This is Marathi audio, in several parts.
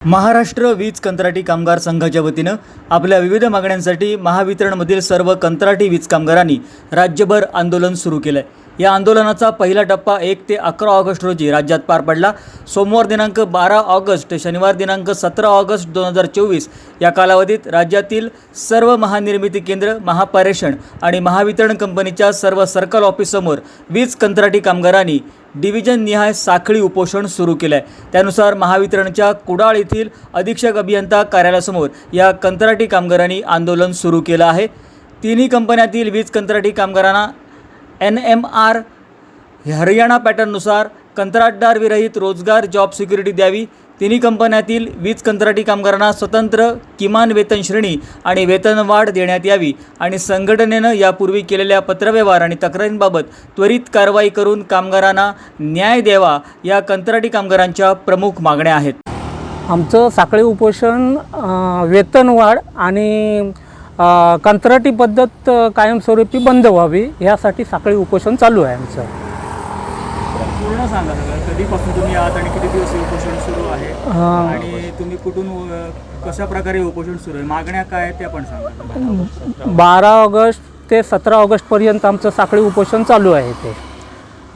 महाराष्ट्र वीज कंत्राटी कामगार संघाच्या वतीनं आपल्या विविध मागण्यांसाठी महावितरणमधील सर्व कंत्राटी वीज कामगारांनी राज्यभर आंदोलन सुरू केलं आहे या आंदोलनाचा पहिला टप्पा एक ते अकरा ऑगस्ट रोजी राज्यात पार पडला. सोमवार दिनांक बारा ऑगस्ट ते शनिवार दिनांक सतरा ऑगस्ट दोन हजार चोवीस या कालावधीत राज्यातील सर्व महानिर्मिती केंद्र महापारेषण आणि महावितरण कंपनीच्या सर्व सर्कल ऑफिससमोर वीज कंत्राटी कामगारांनी डिव्हिजन निहाय साखळी उपोषण सुरू केलं आहे त्यानुसार महावितरणच्या कुडाळ येथील अधीक्षक अभियंता कार्यालयासमोर या कंत्राटी कामगारांनी आंदोलन सुरू केलं आहे. तिन्ही कंपन्यातील वीज कंत्राटी कामगारांना एन एम आर हरियाणा पॅटर्ननुसार कंत्राटदार विरहित रोजगार जॉब सिक्युरिटी द्यावी. तिन्ही कंपन्यातील वीज कंत्राटी कामगारांना स्वतंत्र किमान वेतन श्रेणी आणि वेतनवाढ देण्यात यावी आणि संघटनेनं यापूर्वी केलेल्या पत्रव्यवहार आणि तक्रारींबाबत त्वरित कारवाई करून कामगारांना न्याय द्यावा या कंत्राटी कामगारांच्या प्रमुख मागण्या आहेत. आमचं साखळी उपोषण वेतनवाढ आणि कंत्राटी पद्धत कायमस्वरूपी बंद व्हावी यासाठी साखळी उपोषण चालू आहे आमचं. पूर्ण सांगा कधीपासून तुम्ही आहात आणि किती दिवस उपोषण सुरू आहे? आणि तुम्ही कुठून कशा प्रकारे उपोषण सुरू आहे? मागण्या काय त्या पण सांगा. बारा ऑगस्ट ते सतरा ऑगस्टपर्यंत आमचं साखळी उपोषण चालू आहे ते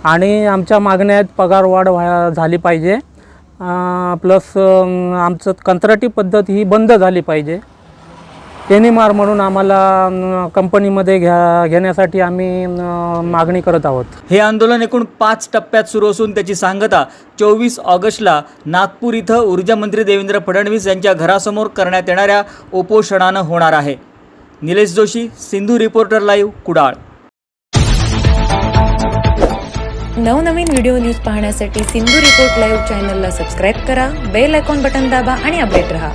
आणि आमच्या मागण्या आहेत पगार वाढ व्हा झाली पाहिजे. प्लस आमचं कंत्राटी पद्धत ही बंद झाली पाहिजे. एनिमार म्हणून आम्हाला कंपनीमध्ये घ्या घेण्यासाठी आम्ही मागणी करत आहोत. हे आंदोलन एकूण पाच टप्प्यात सुरू असून त्याची सांगता चोवीस ऑगस्टला नागपूर इथं ऊर्जा मंत्री देवेंद्र फडणवीस यांच्या घरासमोर करण्यात येणाऱ्या उपोषणानं होणार आहे. Nilesh Joshi Sindhu reporter live Kudal. नवनवीन व्हिडिओ न्यूज पाहण्यासाठी सिंधू रिपोर्ट लाईव्ह चॅनलला सबस्क्राईब करा बेल आयकॉन बटन दाबा आणि अपडेट रहा.